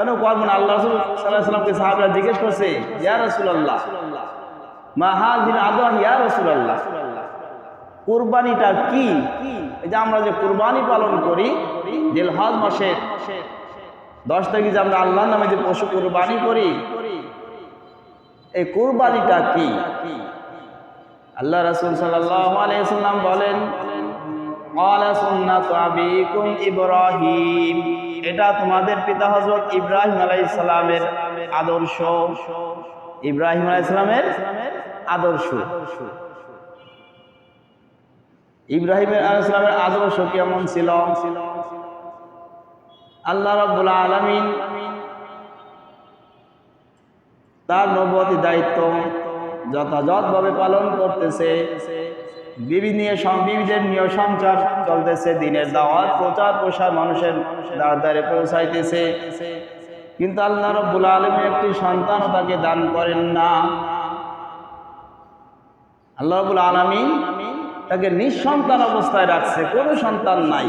কেন করব না? আল্লাহ রসুল সাল্লাহ সাল্লামকে সাহাবরা জিজ্ঞেস করছে, ইয়া রসুল্লাহ মা হাজির আদম ইয়া রসুল্লাহ কোরবানিটা কি? যে আমরা যে কোরবানি পালন করি, দিলহজ মাসে, দশ তারিখে যে আমরা আল্লাহর নামে যে পশু কুরবানি করি, এই কোরবানিটা কি? আল্লাহ রসুল সাল্লাল্লাহু আলাইহি সাল্লাম বলেন, ক্বালা সুন্নাতু আবিকুম ইব্রাহিম। এটা তোমাদের পিতা হযরত ইব্রাহিম আলাইহিস সালামের আদর্শ। ইব্রাহিম আলাইহিস সালামের আদর্শ। ইব্রাহিম আলাইহিস সালামের আদর্শ কেমন ছিল? আল্লাহ রাব্বুল আলামিন তার নবতী দায়িত্ব যথাযথভাবে পালন করতেছে। বিবিধের নিয়ে সঞ্চার চলতেছে, দিনের দাওয়াত, প্রচার প্রসার মানুষের দ্বার পৌঁছাইতেছে। কিন্তু আল্লাহ রব্বুল একটি সন্তানও তাকে দান করেন না। আল্লাহ আলমী তাকে নিঃসন্তান অবস্থায় রাখছে, কোনো সন্তান নাই।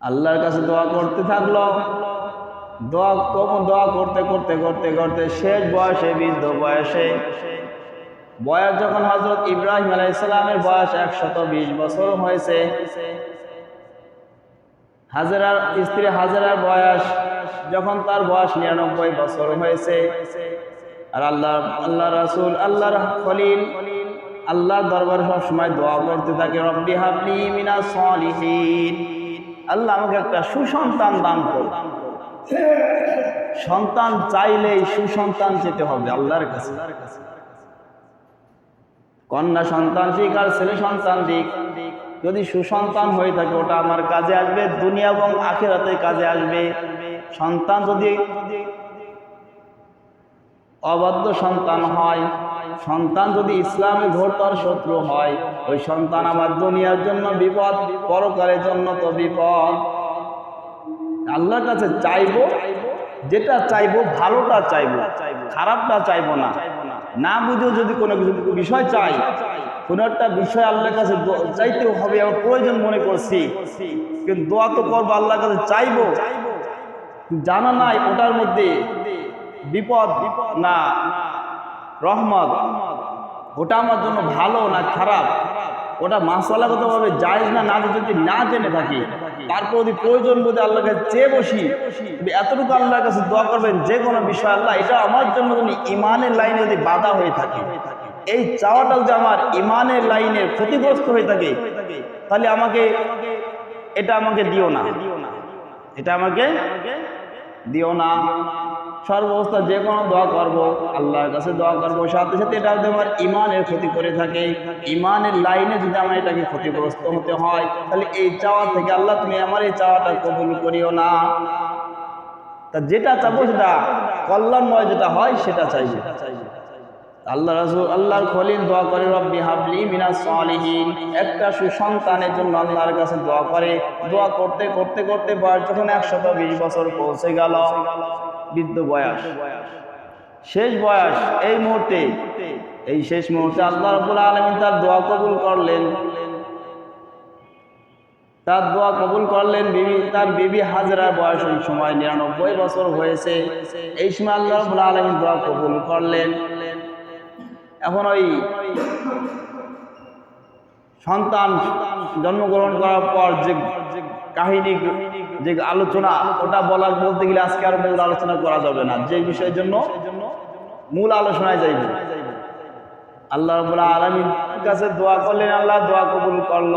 আল্লাহর কাছে দোয়া করতে থাকল। দোয়া দোয়া করতে করতে করতে করতে শেষ বয়সে, বৃদ্ধ বয়সে বয়স যখন হজরত ইব্রাহিম আলাইসালামের বয়স একশত বিশ বছর হয়েছে, হাজারার স্ত্রী হাজারার বয়স যখন তার বয়স নিরানব্বই বছর হয়েছে। আর আল্লাহ আল্লাহ রাসুল, আল্লাহর খলিল, আল্লাহর দরবার সবসময় দোয়া করতে থাকে, রব্বি হাবলি মিনা সলিহীন। আল্লাহ আমাকে একটা সুসন্তান দান করো সন্তান চাইলেই সুসন্তান যেতে হবে আল্লাহর কাছে। কন্যা সন্তান দিক আর ছেলে সন্তান দিক। যদি সুসন্তান হয়ে থাকে, ওটা আমার কাজে আসবে, দুনিয়া এবং আখেরাতে কাজে আসবে। সন্তান যদি অবাধ্য সন্তান হয়, সন্তান যদি ইসলামে ঘোরতর শত্রু হয়, ওই সন্তান আমার দুনিয়ার জন্য বিপদ পরকারের জন্য তো বিপদ। আল্লাহর কাছে চাইব, যেটা চাইব, ভালোটা চাইব, খারাপটা চাইব না। না বুঝেও যদি কোনো কিছু বিষয় চাই, কোনো একটা বিষয় আল্লাহর কাছে চাইতে হবে, আমার প্রয়োজন মনে করছি। কিন্তু দোয়া তো করব, আল্লাহর কাছে চাইব। জানা নাই ওটার মধ্যে বিপদ না রহমত। ওটা আমার জন্য ভালো না খারাপ? ওটা মাসালাগতভাবে জায়েজ না না যদি না জেনে থাকি। তারপর যদি প্রয়োজন বোধে আল্লাহর কাছে চেয়ে বসি এতটুকু আল্লাহর কাছে দোয়া করবেন, যে কোনো বিষয় আল্লাহ, এটা আমার জন্য যদি ইমানের লাইনে যদি বাধা হয়ে থাকে, এই চাওয়াটা যদি আমার ইমানের লাইনে ক্ষতিগ্রস্ত হয়ে থাকে, তাহলে আমাকে এটা আমাকে দিও না। এটা আমাকে দিও না। সর্বাবস্থা যে কোনো দোয়া করব, আল্লাহর কাছে দোয়া করব। সাথে সাথে এটা যদি আমার ইমানের ক্ষতি করে থাকে, ইমানের লাইনে যদি আমার এটাকে ক্ষতিগ্রস্ত হতে হয়, তাহলে এই চাওয়া থেকে আল্লাহ তুমি আমার এই চাওয়াটা কবুল করিও না। তা যেটা চাবো সেটা, কল্যাণময় যেটা হয় সেটা চাই সেটা চাই আল্লাহ রাসূল, আল্লাহর খলিল দোয়া করে, রব্বি হাবলি মিনাস সালিহিন। একটা সুসন্তানের জন্য আল্লাহর কাছে দোয়া করে। দোয়া করতে করতে করতে বয়স যখন একশত বিশ বছর পৌঁছে গেল। বৃদ্ধ বয়স। শেষ বয়স, এই মুহূর্তে, এই শেষ মুহূর্তে আল্লাহ রব্বুল আলমিন তার দোয়া কবুল করলেন। তার দোয়া কবুল করলেন বিবি, তার বিবি হাজরার বয়স ওই সময় নিরানব্বই বছর হয়েছে। এই সময় আল্লাহ রব্বুল আলমিন দোয়া কবুল করলেন। এখন ওই সন্তান জন্মগ্রহণ করার পর যে কাহিনী, যে আলোচনা, ওটা বলার বলতে গেলে আজকে আর মূল আলোচনা করা যাবে না। যে বিষয়ের জন্য মূল আলোচনায় যাইবে। আল্লাহ আলমীর কাছে দোয়া করলেন, আল্লাহ দোয়া কবুল করল।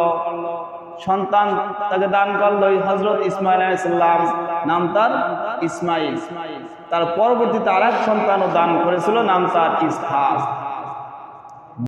সন্তান তাকে দান করল হজরত ইসমাইল আলাইসাল্লাম নাম তার ইসমাইল তার পরবর্তীতে আর এক সন্তানও দান করেছিল, নাম তার ইসহাক।